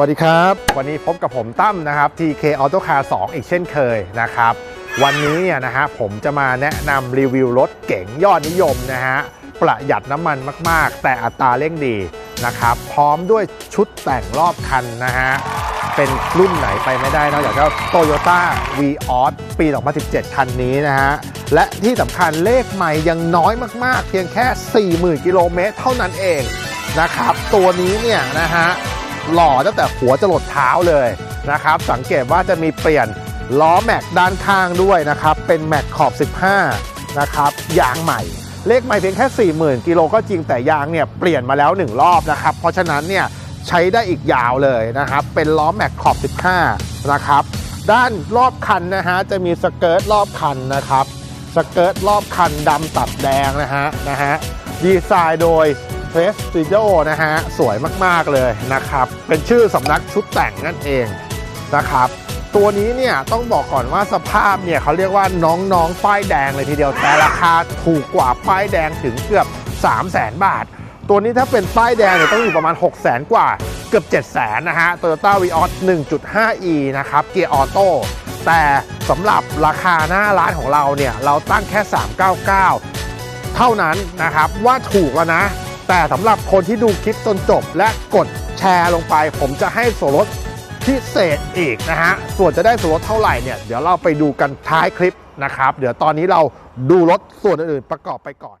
วัสดีครับ วันนี้พบกับผมตั้มนะครับ TK Auto Car 2 อีกเช่นเคยนะครับ วันนี้เนี่ยนะฮะผมจะมาแนะนำรีวิวรถเก๋งยอดนิยมนะฮะประหยัดน้ำมันมาก ๆ แต่อัตราเร่งดีนะครับ พร้อมด้วยชุดแต่งรอบคันนะฮะ เป็นรุ่นไหนไปไม่ได้นอกจากเจ้า Toyota v o s ปี 2017 คันนี้นะฮะ และที่สำคัญเลขใหม่ยังน้อยมาก ๆ เพียงแค่ 40,000 กิโลเมตรเท่านั้นเองนะครับ ตัวนี้เนี่ยนะฮะ หล่อตั้งแต่หัวจรดเท้าเลยนะครับ สังเกตว่าจะมีเปลี่ยนล้อแม็กด้านข้างด้วยนะครับ เป็นแม็กขอบ 15 นะครับ ยางใหม่ เลขใหม่เพียงแค่ 40,000 กิโลก็จริงแต่ยางเนี่ยเปลี่ยนมาแล้ว 1 รอบนะครับ เพราะฉะนั้นเนี่ยใช้ได้อีกยาวเลยนะครับ เป็นล้อแม็กขอบ 15 นะครับ ด้านรอบคันนะฮะจะมีสเกิร์ตรอบคันนะครับ สเกิร์ตรอบคันดำตัดแดงนะฮะนะฮะดีไซน์โดย เฟสติโ o นะฮะ สวยมาก ๆ เลยนะครับ เป็นชื่อสำนักชุดแต่งนั่นเองนะครับ ตัวนี้เนี่ยต้องบอกก่อนว่าสภาพเนี่ยเขาเรียกว่าน้องๆป้ายแดงเลยทีเดียว แต่ราคาถูกกว่าป้ายแดงถึงเกือบ 3 0 0แสนบาท ตัวนี้ถ้าเป็นป้ายแดงเนี่ยต้องอยู่ประมาณ 6 0 0แสนกว่าเกือบ 7 0 0แสนนะฮะ Toyota Vios 1.5e นะครับ เกียร์ออโต้แต่สำหรับราคาหน้าร้านของเราเนี่ย เราตั้งแค่ 399 เท่านั้นนะครับ ว่าถูกแล้วนะ แต่สำหรับคนที่ดูคลิปจนจบและกดแชร์ลงไป ผมจะให้ส่วนลดพิเศษอีกนะฮะ ส่วนจะได้ส่วนลดเท่าไหร่เนี่ย เดี๋ยวเราไปดูกันท้ายคลิปนะครับ เดี๋ยวตอนนี้เราดูรถส่วนอื่นๆประกอบไปก่อน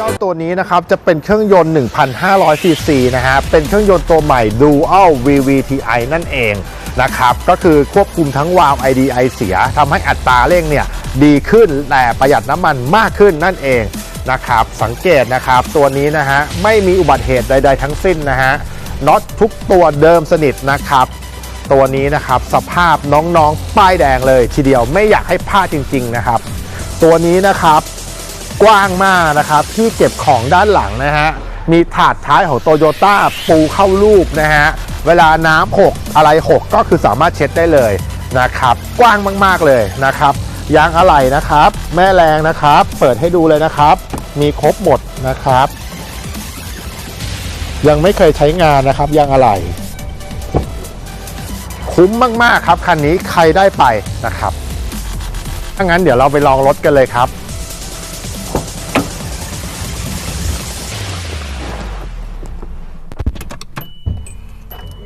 เจ้าตัวนี้นะครับ จะเป็นเครื่องยนต์ 1,500 ซีซีนะฮะ เป็นเครื่องยนต์ตัวใหม่ Dual VVTi นั่นเองนะครับ ก็คือควบคุมทั้งวาล์ว IDI เสียทำให้อัตราเร่งเนี่ยดีขึ้นแต่ประหยัดน้ำมันมากขึ้นนั่นเองนะครับ สังเกตนะครับตัวนี้นะฮะ ไม่มีอุบัติเหตุใด ๆ ทั้งสิ้นนะฮะน็อตทุกตัวเดิมสนิทนะครับ ตัวนี้นะครับสภาพน้องๆป้ายแดงเลย ทีเดียวไม่อยากให้พลาดจริง ๆ นะครับ ตัวนี้นะครับ กว้างมากนะครับ ที่เก็บของด้านหลังนะฮะ มีถาดท้ายของโตโยต้าปูเข้ารูปนะฮะ เวลาน้ำหกอะไรหกก็คือสามารถเช็ดได้เลยนะครับ กว้างมากๆเลยนะครับ ยางอะไหล่นะครับ แม่แรงนะครับ เปิดให้ดูเลยนะครับ มีครบหมดนะครับ ยังไม่เคยใช้งานนะครับยางอะไหล่คุ้มมากๆครับคันนี้ใครได้ไปนะครับถ้างั้นเดี๋ยวเราไปลองรถกันเลยครับ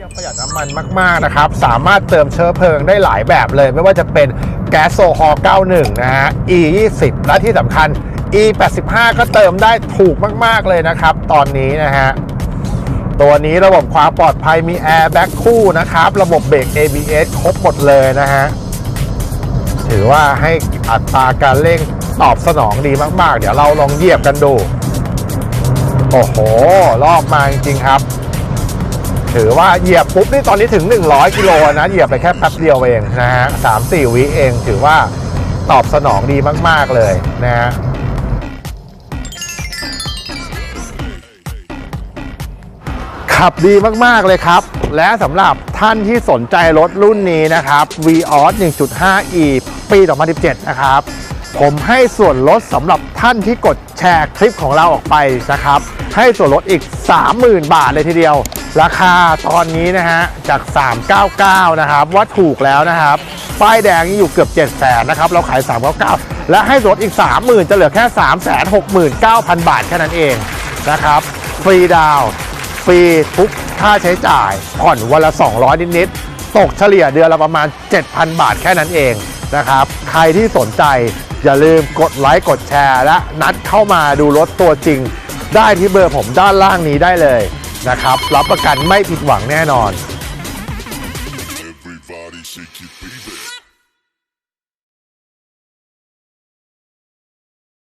ยังประหยัดน้ำมันมาก ๆ นะครับ สามารถเติมเชื้อเพลิงได้หลายแบบเลย ไม่ว่าจะเป็นแก๊สโซฮอล์91 นะฮะ E 20และที่สำคัญ E 85ก็เติมได้ถูกมาก ๆ เลยนะครับ ตอนนี้นะฮะ ตัวนี้ระบบความปลอดภัยมีแอร์แบ็กคู่นะครับ ระบบเบรก ABS ครบหมดเลยนะฮะ ถือว่าให้อัตราการเร่งตอบสนองดีมาก ๆ เดี๋ยวเราลองเหยียบกันดู โอ้โห รอบมาจริง ๆ ครับ ถือว่าเหยียบปุ๊บนี่ตอนนี้ถึง 100 กิโลนะ เหยียบไปแค่แป๊บเดียวเองนะฮะสามสี่วิเองถือว่าตอบสนองดีมาก ๆ เลยนะฮะขับดีมาก ๆ เลยครับ และสำหรับท่านที่สนใจรถรุ่นนี้นะครับ Vios 1.5e ปี 2017 นะครับ ผมให้ส่วนลดสำหรับท่านที่กดแชร์คลิปของเราออกไปนะครับ ให้ส่วนลดอีก 30,000 บาทเลยทีเดียว ราคาตอนนี้นะฮะจาก 399 นะครับ ว่าถูกแล้วนะครับ ป้ายแดงนี่อยู่เกือบ 7 0 0 0 0นะครับ เราขาย 399 และให้ลดอีก 30,000 จะเหลือแค่ 369,000 บาทแค่นั้นเองนะครับ ฟรีดาวฟรีทุกค่าใช้จ่าย ผ่อนวันละ 200 นิดๆ ตกเฉลี่ยเดือนละประมาณ 7,000 บาทแค่นั้นเองนะครับ ใครที่สนใจอย่าลืมกดไลค์กดแชร์ และนัดเข้ามาดูรถตัวจริง ได้ที่เบอร์ผมด้านล่างนี้ได้เลย นะครับ รับประกันไม่ผิดหวังแน่นอน